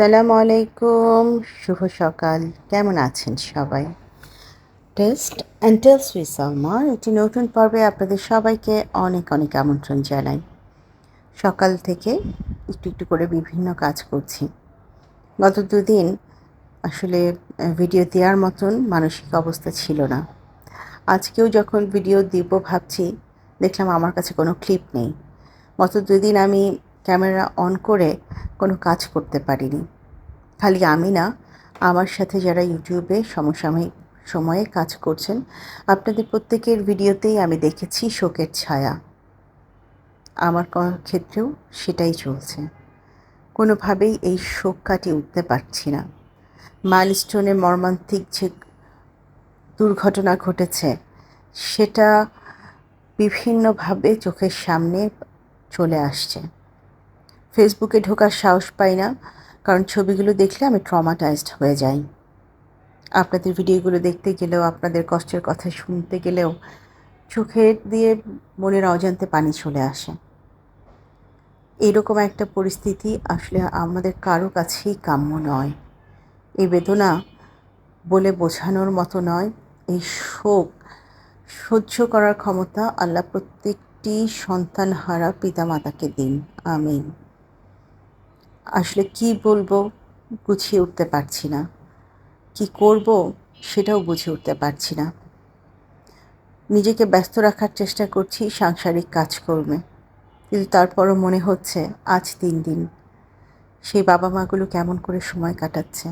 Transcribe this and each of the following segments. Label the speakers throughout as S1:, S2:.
S1: সালাম আলাইকুম। শুভ সকাল। কেমন আছেন সবাই? টেস্ট অ্যান্ড টেলস উইথ সালমার একটি নতুন পর্বে আপনাদের সবাইকে অনেক অনেক আমন্ত্রণ জানাই। সকাল থেকে একটু একটু করে বিভিন্ন কাজ করছি। গত দুদিন আসলে ভিডিও দেওয়ার মতন মানসিক অবস্থা ছিল না। আজকেও যখন ভিডিও দিব ভাবছি, দেখলাম আমার কাছে কোনো ক্লিপ নেই। গত দুদিন আমি ক্যামেরা অন করে কোনো কাজ করতে পারিনি। খালি আমি না আমার সাথে যারা ইউটিউবে সমসাময়িক সময়ে কাজ করছেন, আপনাদের প্রত্যেকের ভিডিওতেই আমি দেখেছি শোকের ছায়া। আমার ক্ষেত্রেও সেটাই চলছে। কোনোভাবেই এই শোক কাটিয়ে উঠতে পারছি না। মাইলস্টোনের মর্মান্তিক যে দুর্ঘটনা ঘটেছে, সেটা বিভিন্নভাবে চোখের সামনে চলে আসছে। ফেসবুকে ঢোকার সাহস পাই না, কারণ ছবিগুলো দেখলে আমি ট্রমাটাইজড হয়ে যাই। আপনাদের ভিডিওগুলো দেখতে গেলেও, আপনাদের কষ্টের কথা শুনতে গেলেও চোখের দিয়ে মনের অজান্তে পানি চলে আসে। এরকম একটা পরিস্থিতি আসলে আমাদের কারও কাছেই কাম্য নয়। এই বেদনা বলে বোঝানোর মতো নয়। এই শোক সহ্য করার ক্ষমতা আল্লাহ প্রত্যেকটি সন্তানহারা পিতামাতাকে দিন। আমিন। আসলে কি বলব গুছিয়ে উঠতে পারছি না। কি করব সেটাও বুঝে উঠতে পারছি না। নিজেকে ব্যস্ত রাখার চেষ্টা করছি সাংসারিক কাজকর্মে। কিন্তু তারপরও মনে হচ্ছে আজ তিন দিন। সেই বাবা মাগুলো কেমন করে সময় কাটাচ্ছে।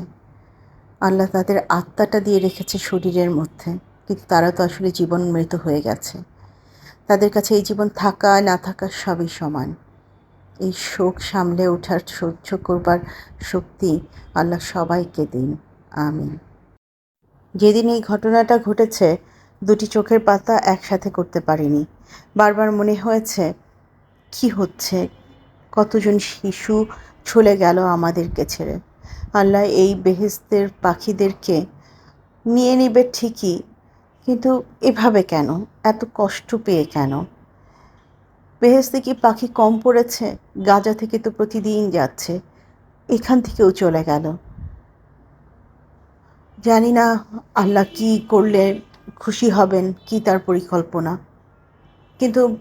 S1: আল্লাহ তাদের আত্মাটা দিয়ে রেখেছে শরীরের মধ্যে। কিন্তু তারা তো আসলে জীবন মৃত হয়ে গেছে। তাদের কাছে এই জীবন থাকা না থাকা সবই সমান। এই শোক সামলে ওঠার সহ্য করবার শক্তি আল্লাহ সবাইকে দিন। আমিন। যেদিন এই ঘটনাটা ঘটেছে, দুটি চোখের পাতা একসাথে করতে পারিনি। বারবার মনে হয়েছে, কি হচ্ছে? কতজন শিশু চলে গেল আমাদেরকে ছেড়ে? আল্লাহ এই বেহেস্তের পাখিদেরকে নিয়ে নিবে ঠিকই, কিন্তু এভাবে কেন? এত কষ্ট পেয়ে কেন? বেহেস্তে কি পাখি কম পড়েছে? গাজা থেকে তো প্রতিদিন যাচ্ছে। এখান থেকেও চলে গেল। জানি না আল্লাহ কি করলে খুশি হবেন, কি তার পরিকল্পনা। কিন্তু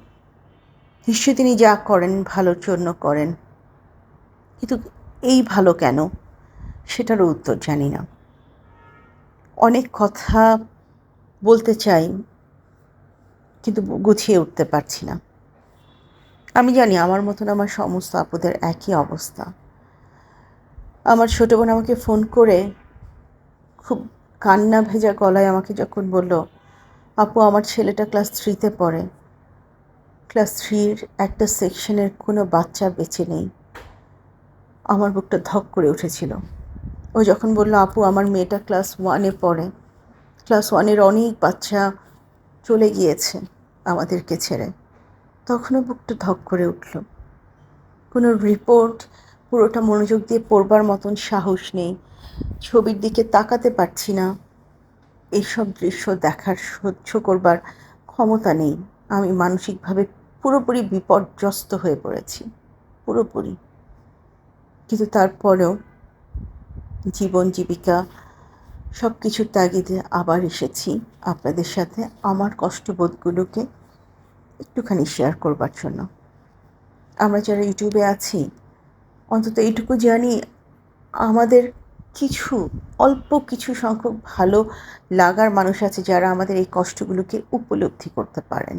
S1: নিশ্চয়ই তিনি যা করেন, ভালোর জন্য করেন। কিন্তু এই ভালো কেন? সেটারও উত্তর জানি না। অনেক কথা বলতে চাই, কিন্তু গুছিয়ে উঠতে পারছি না। আমি জানি আমার মতন আমার সমস্ত আপুদের একই অবস্থা। আমার ছোটো বোন আমাকে ফোন করে খুব কান্না ভেজা গলায় আমাকে যখন বলল, আপু, আমার ছেলেটা ক্লাস থ্রিতে পড়ে। ক্লাস থ্রির একটা সেকশনের কোনো বাচ্চা বেঁচে নেই। আমার বুকটা ধক করে উঠেছিল। ও যখন বলল, আপু, আমার মেয়েটা ক্লাস ওয়ানে পড়ে। ক্লাস ওয়ানের অনেক বাচ্চা চলে গিয়েছে আমাদেরকে ছেড়ে। তখনও বুকটা ধক করে উঠল। কোনো রিপোর্ট পুরোটা মনোযোগ দিয়ে পড়বার মতন সাহস নেই। ছবির দিকে তাকাতে পারছি না। এইসব দৃশ্য দেখার, সহ্য করবার ক্ষমতা নেই। আমি মানসিকভাবে পুরোপুরি বিপর্যস্ত হয়ে পড়েছি। পুরোপুরি। কিন্তু তারপরেও জীবন, জীবিকা সব কিছুর তাগিদে আবার এসেছি। আপনাদের সাথে আমার কষ্টবোধগুলোকে একটুখানি শেয়ার করবার জন্য। আমরা যারা ইউটিউবে আছি, অন্তত এইটুকু জানি, আমাদের কিছু, অল্প কিছু সংখ্যক ভালো লাগার মানুষ আছে যারা আমাদের এই কষ্টগুলোকে উপলব্ধি করতে পারেন।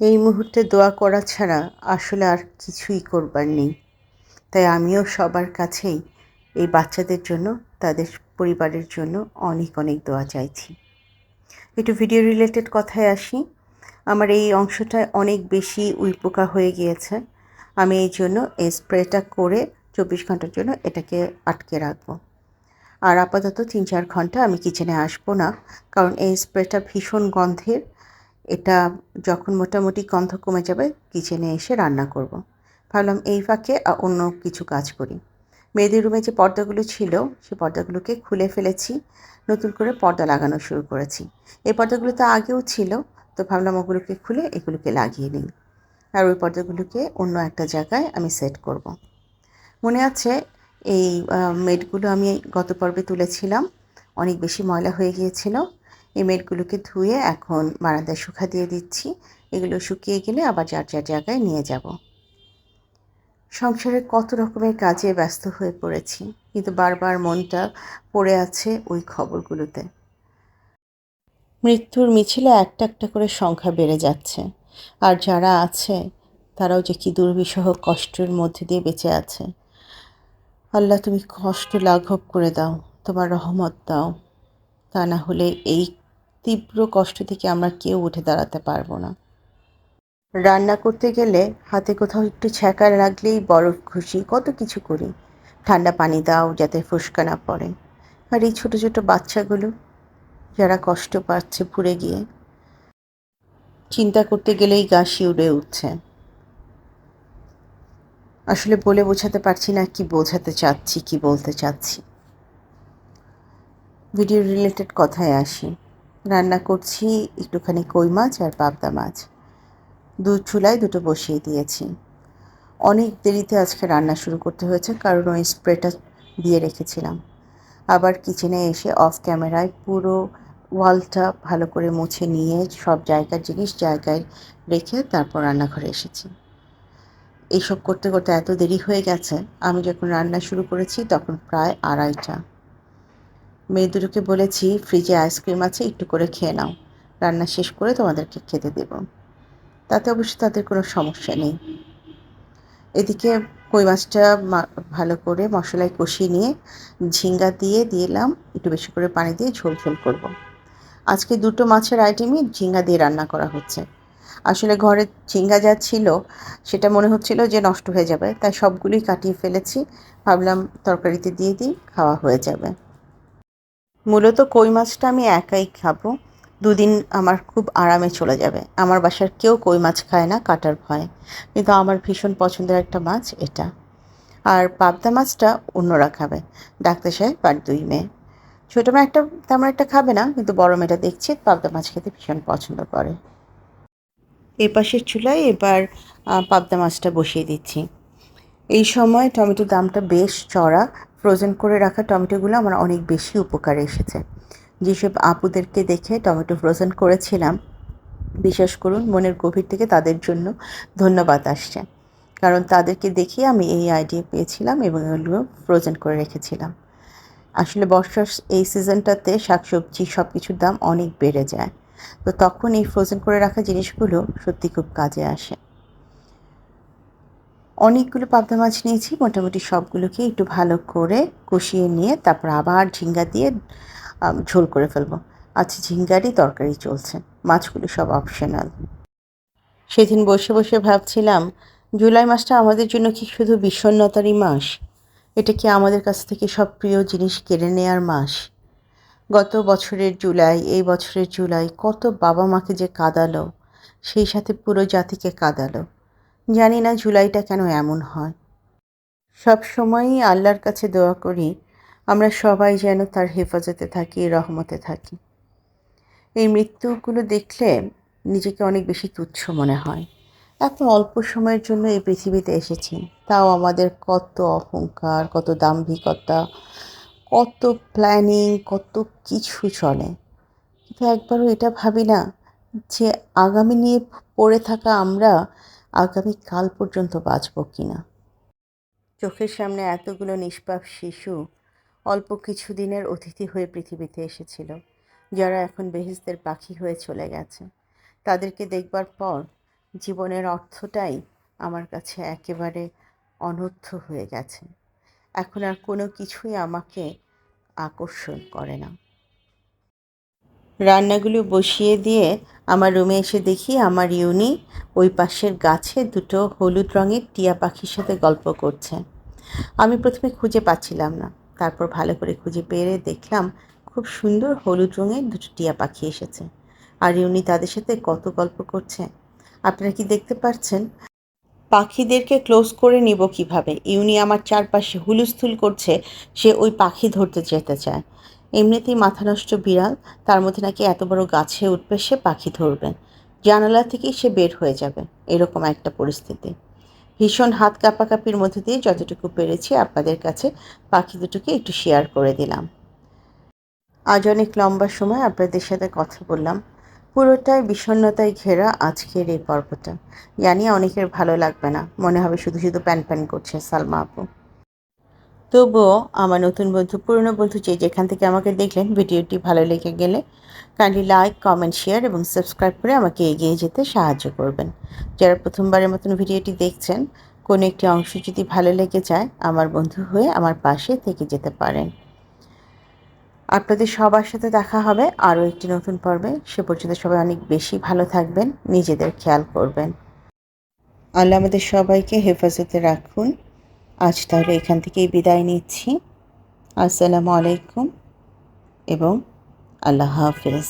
S1: এই মুহূর্তে দোয়া করা ছাড়া আসলে আর কিছুই করবার নেই। তাই আমিও সবার কাছেই এই বাচ্চাদের জন্য, তাদের পরিবারের জন্য অনেক অনেক দোয়া চাইছি। একটু ভিডিও রিলেটেড কথায় আসি। আমার এই অংশটায় অনেক বেশি উইপোকা হয়ে গিয়েছে। আমি এই জন্য এই স্প্রেটা করে চব্বিশ ঘণ্টার জন্য এটাকে আটকে রাখব। আর আপাতত তিন চার ঘণ্টা আমি কিচেনে আসব না, কারণ এই স্প্রেটা ভীষণ গন্ধের। এটা যখন মোটামুটি গন্ধ কমে যাবে, কিচেনে এসে রান্না করব। ভাবলাম এই ফাঁকে অন্য কিছু কাজ করি। মেয়েদের রুমে যে পর্দাগুলো ছিল, সে পর্দাগুলোকে খুলে ফেলেছি, নতুন করে পর্দা লাগানো শুরু করেছি। এই পর্দাগুলো তো আগেও ছিল তো ভাবলাম ওগুলোকে খুলে এগুলোকে লাগিয়ে নিই। আর ওই পর্দাগুলোকে অন্য একটা জায়গায় আমি সেট করব। মনে আছে এই আহ, মেটগুলো আমি গত পর্বে তুলেছিলাম। অনেক বেশি ময়লা হয়ে গিয়েছিল। এই মেটগুলোকে ধুয়ে এখন বারান্দায় শুকা দিয়ে দিচ্ছি। এগুলো শুকিয়ে গেলে আবার যার যার জায়গায় নিয়ে যাব। সংসারে কত রকমের কাজে ব্যস্ত হয়ে পড়েছি। কিন্তু বারবার মনটা পড়ে আছে ওই খবরগুলোতে। মৃত্যুর মিছিলে একটা একটা করে সংখ্যা বেড়ে যাচ্ছে। আর যারা আছে, তারাও যে কি দুর্বিষহ কষ্টের মধ্যে দিয়ে বেঁচে আছে। আল্লাহ, তুমি কষ্ট লাঘব করে দাও, তোমার রহমত দাও। তা না হলে এই তীব্র কষ্ট থেকে আমরা কেউ উঠে দাঁড়াতে পারব না। রান্না করতে গেলে হাতে কোথাও একটু ছ্যাঁকা লাগলেই বরফ খুশি কত কিছু করি। ঠান্ডা পানি দাও যাতে ফুসকা না পড়ে। আর এই ছোটো ছোটো বাচ্চাগুলো যারা কষ্ট পাচ্ছে পুড়ে গিয়ে। চিন্তা করতে গেলেই গা শিউরে উঠছে। আসলে বলে বোঝাতে পারছি না কি বোঝাতে চাচ্ছি, কি বলতে চাচ্ছি। ভিডিও রিলেটেড কথায় আসি। রান্না করছি একটুখানি কই মাছ আর পাবদা মাছ। দু চুলায় দুটো বসিয়ে দিয়েছি। অনেক দেরিতে আজকে রান্না শুরু করতে হয়েছে, কারণ ওই স্প্রেটা দিয়ে রেখেছিলাম। আবার কিচেনে এসে অফ ক্যামেরায় পুরো ওয়ালটা ভালো করে মুছে নিয়ে সব জায়গার জিনিস জায়গায় রেখে তারপর রান্নাঘরে এসেছি। এইসব করতে করতে এত দেরি হয়ে গেছে, আমি যখন রান্না শুরু করেছি তখন প্রায় আড়াইটা। মেয়ে দুটোকে বলেছি, ফ্রিজে আইসক্রিম আছে, একটু করে খেয়ে নাও। রান্না শেষ করে তোমাদেরকে খেতে দেব। তাতে অবশ্য তাদের কোনো সমস্যা নেই। এদিকে কই মাছটা ভালো করে মশলায় কষিয়ে নিয়ে ঝিঙ্গা দিয়ে দিলাম, একটু বেশি করে পানি দিয়ে ঝোল ঝোল করব। আজকে দুটো মাছের আইটেমই ঝিঙ্গা দিয়ে রান্না করা হচ্ছে। আসলে ঘরে ঝিঙ্গা যা ছিল, সেটা মনে হচ্ছিল যে নষ্ট হয়ে যাবে, তাই সবগুলোই কাটিয়ে ফেলেছি। ভাবলাম তরকারিতে দিয়ে দিই, খাওয়া হয়ে যাবে। মূলত কই মাছটা আমি একাই খাব। দুদিন আমার খুব আরামে চলে যাবে। আমার বাসার কেউ কই মাছ খায় না, কাটার ভয়ে। কিন্তু আমার ভীষণ পছন্দের একটা মাছ এটা। আর পাবদা মাছটা অন্যরা খাবে। ডাক্তার সাহেব আর দুই মেয়ে। ছোটো মেয়ে একটা তেমন একটা খাবে না, কিন্তু বড় মেয়েটা দেখছি, পাবদা মাছ খেতে ভীষণ পছন্দ করে। এ পাশের চুলায় এবার পাবদা মাছটা বসিয়ে দিচ্ছি। এই সময় টমেটোর দামটা বেশ চড়া। ফ্রোজেন করে রাখা টমেটোগুলো আমার অনেক বেশি উপকারে এসেছে। যেসব আপুদেরকে দেখে টমেটো ফ্রোজেন করেছিলাম, বিশ্বাস করুন, মনের গভীর থেকে তাদের জন্য ধন্যবাদ আসছে। কারণ তাদেরকে দেখে আমি এই আইডিয়া পেয়েছিলাম এবং এগুলো ফ্রোজেন করে রেখেছিলাম। আসলে বর্ষার এই সিজনটাতে শাকসবজি সব কিছুর দাম অনেক বেড়ে যায়। তো তখন এই ফ্রোজেন করে রাখা জিনিসগুলো সত্যি খুব কাজে আসে। অনেকগুলো পাবদা মাছ নিয়েছি, মোটামুটি সবগুলোকে একটু ভালো করে কষিয়ে নিয়ে তারপর আবার ঝিঙ্গা দিয়ে ঝোল করে ফেলব। আচ্ছা ঝিঙ্গারই তরকারি চলছে। মাছগুলো সব অপশনাল সেদিন বসে বসে ভাবছিলাম, জুলাই মাসটা আমাদের জন্য কি শুধু বিষণ্নতারই মাস? এটা কি আমাদের কাছ থেকে সব প্রিয় জিনিস কেড়ে নেওয়ার মাস? গত বছরের জুলাই, এই বছরের জুলাই, কত বাবা মাকে যে কাঁদালো, সেই সাথে পুরো জাতিকে কাঁদালো। জানি না জুলাইটা কেন এমন হয়। সব সময়ই আল্লাহর কাছে দোয়া করি, আমরা সবাই যেন তার হেফাজতে থাকি, রহমতে থাকি। এই মৃত্যুগুলো দেখলে নিজেকে অনেক বেশি তুচ্ছ মনে হয়। এত অল্প সময়ের জন্য এই পৃথিবীতে এসেছি। তাও আমাদের কত অহংকার, কত দাম্ভিকতা, কত প্ল্যানিং কত কিছু চলে। কিন্তু একবারও এটা ভাবি না যে আগামী নিয়ে পড়ে থাকা আমরা আগামী কাল পর্যন্ত বাঁচব কি না চোখের সামনে এতগুলো নিষ্পাপ শিশু অল্প কিছু দিনের অতিথি হয়ে পৃথিবীতে এসেছিল, যারা এখন বেহিসদের পাখি হয়ে চলে গেছে। তাদেরকে দেখবার পর জীবনের অর্থটাই আমার কাছে একেবারে অনর্থ হয়ে গেছে। এখন আর কোনো কিছুই আমাকে আকর্ষণ করে না। রান্নাগুলো বসিয়ে দিয়ে আমার রুমে এসে দেখি আমার ইউনি ওই পাশের গাছে দুটো হলুদ রঙের টিয়া পাখির সাথে গল্প করছে। আমি প্রথমে খুঁজে পাচ্ছিলাম না। তারপর ভালো করে খুঁজে পেয়ে দেখলাম খুব সুন্দর হলুদ রঙের দুটো টিয়া পাখি এসেছে। আর ইউনি তাদের সাথে কত গল্প করছে আপনারা কি দেখতে পাচ্ছেন পাখিদেরকে ক্লোজ করে নিব কীভাবে? ইউনি আমার চারপাশে হুলুস্থুল করছে, সে ওই পাখি ধরতে যেতে চায়। এমনিতেই মাথা নষ্ট বিড়াল, তার মধ্যে নাকি এত বড় গাছে উঠবে সে পাখি ধরবে। জানালা থেকেই সে বের হয়ে যাবে, এরকম একটা পরিস্থিতি। ভীষণ হাত কাপাকাপির মধ্যে দিয়ে যতটুকু পেরেছি আপনাদের কাছে পাখি দুটোকে একটু শেয়ার করে দিলাম। আজ অনেক লম্বা সময় আপনাদের সাথে কথা বললাম। পুরোটাই বিষণ্ণতায় ঘেরা আজকের এই পর্বটা। জানি অনেকের ভালো লাগবে না। মনে হবে শুধু শুধু প্যান প্যান করছে সালমা আপু। তবুও আমার নতুন বন্ধু, পুরনো বন্ধু যে যেখান থেকে আমাকে দেখলেন, ভিডিওটি ভালো লেগে গেলে কাইন্ডলি লাইক কমেন্ট শেয়ার এবং সাবস্ক্রাইব করে আমাকে এগিয়ে যেতে সাহায্য করবেন। যারা প্রথমবারের মতন ভিডিওটি দেখছেন, কোনো একটি অংশ যদি ভালো লেগে যায়, আমার বন্ধু হয়ে আমার পাশে থেকে যেতে পারেন। আপনাদের সবার সাথে দেখা হবে আরও একটি নতুন পর্বে। সে পর্যন্ত সবাই অনেক বেশি ভালো থাকবেন, নিজেদের খেয়াল করবেন। আল্লাহ আমাদের সবাইকে হেফাজতে রাখুন। আজ তাহলে এখান থেকেই বিদায় নিচ্ছি। আসসালামু আলাইকুম এবং আল্লাহ হাফিজ।